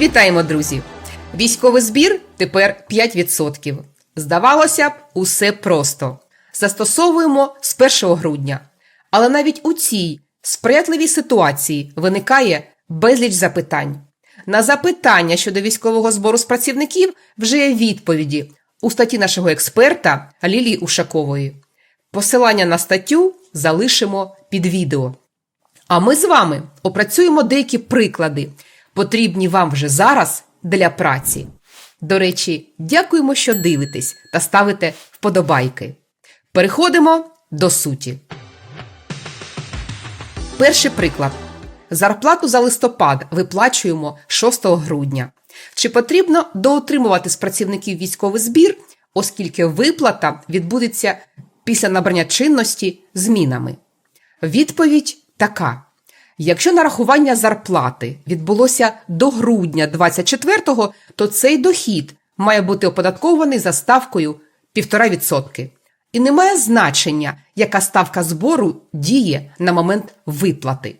Вітаємо, друзі! Військовий збір тепер 5%. Здавалося б, усе просто. Застосовуємо з 1 грудня. Але навіть у цій сприятливій ситуації виникає безліч запитань. На запитання щодо військового збору з працівників вже є відповіді у статті нашого експерта Лілії Ушакової. Посилання на статтю залишимо під відео. А ми з вами опрацюємо деякі приклади, потрібні вам вже зараз для праці. До речі, дякуємо, що дивитесь та ставите вподобайки. Переходимо до суті. Перший приклад. Зарплату за листопад виплачуємо 6 грудня. Чи потрібно доотримувати з працівників військовий збір, оскільки виплата відбудеться після набрання чинності змінами? Відповідь така: якщо нарахування зарплати відбулося до грудня 24-го, то цей дохід має бути оподаткований за ставкою 1,5%. І не має значення, яка ставка збору діє на момент виплати.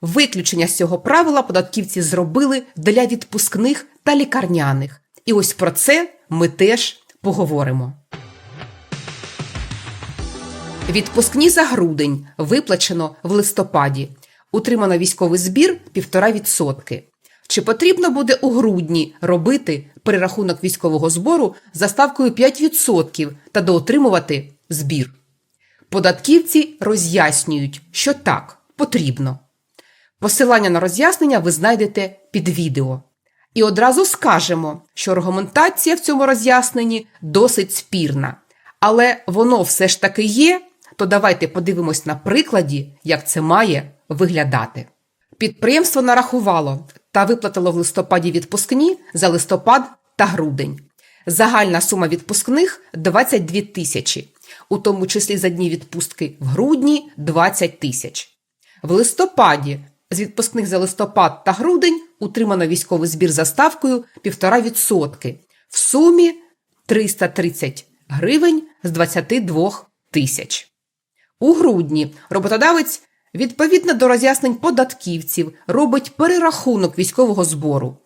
Виключення з цього правила податківці зробили для відпускних та лікарняних. І ось про це ми теж поговоримо. Відпускні за грудень виплачено в листопаді. Утримано військовий збір 1,5%. Чи потрібно буде у грудні робити перерахунок військового збору за ставкою 5% та доотримувати збір? Податківці роз'яснюють, що так, потрібно. Посилання на роз'яснення ви знайдете під відео. І одразу скажемо, що аргументація в цьому роз'ясненні досить спірна. Але воно все ж таки є, то давайте подивимось на прикладі, як це має виглядати. Підприємство нарахувало та виплатило в листопаді відпускні за листопад та грудень. Загальна сума відпускних 22 тисячі, у тому числі за дні відпустки в грудні 20 тисяч. В листопаді з відпускних за листопад та грудень утримано військовий збір за ставкою 1,5%. В сумі 330 гривень з 22 тисяч. У грудні роботодавець відповідно до роз'яснень податківців робить перерахунок військового збору.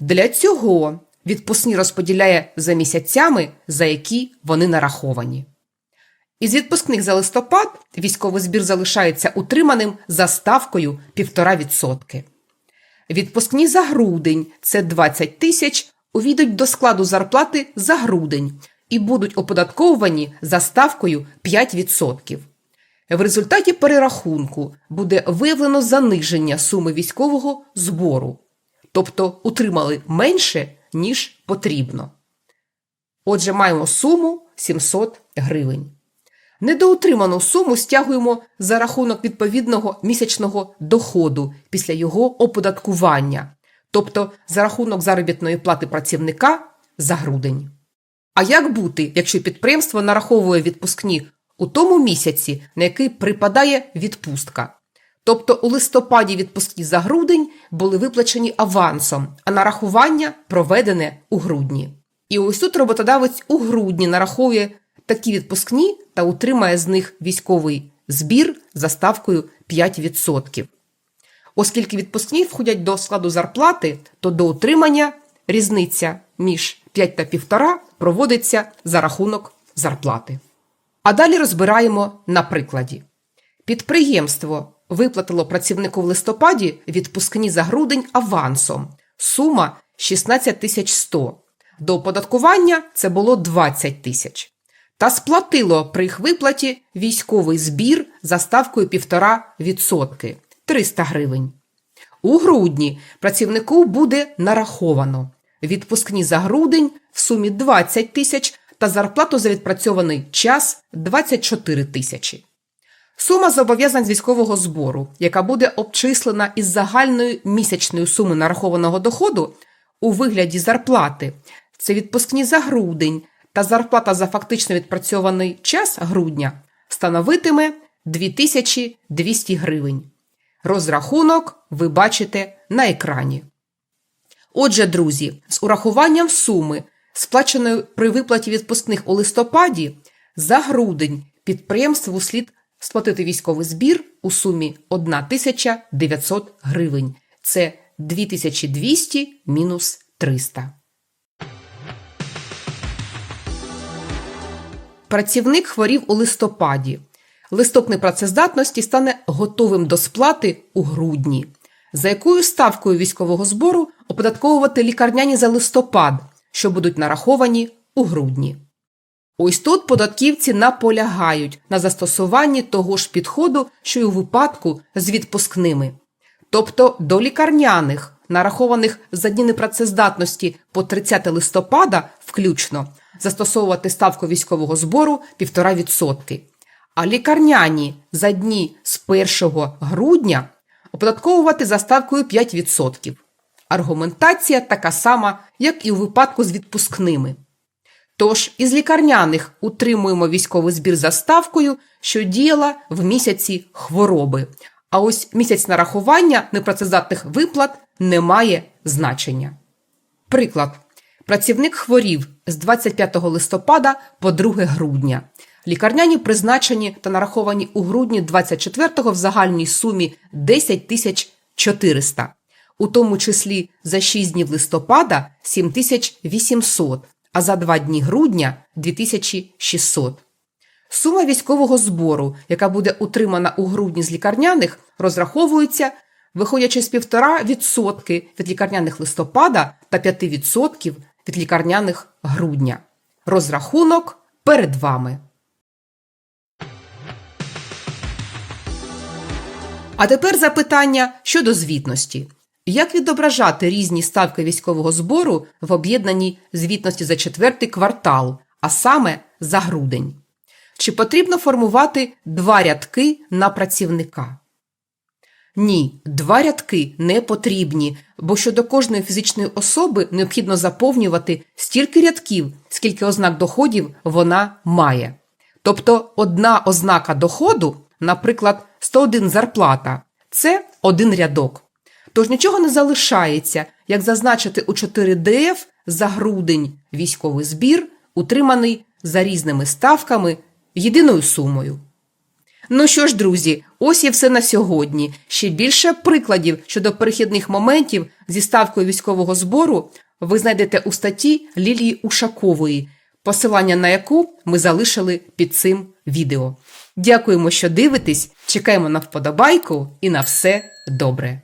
Для цього відпускні розподіляє за місяцями, за які вони нараховані. Із відпускних за листопад військовий збір залишається утриманим за ставкою 1,5%. Відпускні за грудень це 20 тисяч, увійдуть до складу зарплати за грудень і будуть оподатковувані за ставкою 5%. В результаті перерахунку буде виявлено заниження суми військового збору, тобто утримали менше, ніж потрібно. Отже, маємо суму 700 гривень. Недоутриману суму стягуємо за рахунок відповідного місячного доходу після його оподаткування, тобто за рахунок заробітної плати працівника за грудень. А як бути, якщо підприємство нараховує відпускні у тому місяці, на який припадає відпустка? Тобто у листопаді відпускні за грудень були виплачені авансом, а нарахування проведене у грудні. І ось тут роботодавець у грудні нараховує такі відпускні та утримає з них військовий збір за ставкою 5%. Оскільки відпускні входять до складу зарплати, то до утримання різниця між 5 та 1,5 проводиться за рахунок зарплати. А далі розбираємо на прикладі. Підприємство виплатило працівнику в листопаді відпускні за грудень авансом. Сума 16 тисяч 100. До оподаткування це було 20 тисяч. Та сплатило при їх виплаті військовий збір за ставкою 1,5% 300 гривень. У грудні працівнику буде нараховано відпускні за грудень в сумі 20 тисяч та зарплату за відпрацьований час 24 тисячі. Сума зобов'язань з військового збору, яка буде обчислена із загальної місячної суми нарахованого доходу у вигляді зарплати, це відпускні за грудень та зарплата за фактично відпрацьований час грудня становитиме 2200 гривень. Розрахунок ви бачите на екрані. Отже, друзі, з урахуванням суми, сплаченої при виплаті відпускних у листопаді, за грудень підприємству слід сплатити військовий збір у сумі 1900 гривень. Це 2200 мінус 300. Працівник хворів у листопаді. Листок непрацездатності стане готовим до сплати у грудні. За якою ставкою військового збору оподатковувати лікарняні за листопад, що будуть нараховані у грудні? Ось тут податківці наполягають на застосуванні того ж підходу, що й у випадку з відпускними. Тобто до лікарняних, нарахованих за дні непрацездатності по 30 листопада включно, застосовувати ставку військового збору 1,5%. А лікарняні за дні з 1 грудня оподатковувати за ставкою 5%. Аргументація така сама, як і у випадку з відпускними. Тож із лікарняних утримуємо військовий збір за ставкою, що діяла в місяці хвороби. А ось місяць нарахування непрацездатних виплат не має значення. Приклад. Працівник хворів з 25 листопада по 2 грудня. Лікарняні призначені та нараховані у грудні 24-го в загальній сумі 10 тисяч 400, у тому числі за 6 днів листопада 7 тисяч 800, а за 2 дні грудня 2600. Сума військового збору, яка буде утримана у грудні з лікарняних, розраховується, виходячи з 1,5% від лікарняних листопада та 5% від лікарняних грудня. Розрахунок перед вами. А тепер запитання щодо звітності. Як відображати різні ставки військового збору в об'єднаній звітності за четвертий квартал, а саме за грудень? Чи потрібно формувати два рядки на працівника? Ні, два рядки не потрібні, бо щодо кожної фізичної особи необхідно заповнювати стільки рядків, скільки ознак доходів вона має. Тобто одна ознака доходу, наприклад, 101 зарплата це один рядок. Тож нічого не залишається, як зазначити у 4ДФ за грудень військовий збір, утриманий за різними ставками єдиною сумою. Ну що ж, друзі, ось і все на сьогодні. Ще більше прикладів щодо перехідних моментів зі ставкою військового збору ви знайдете у статті Лілії Ушакової, посилання на яку ми залишили під цим відео. Дякуємо, що дивитесь, чекаємо на вподобайку і на все добре!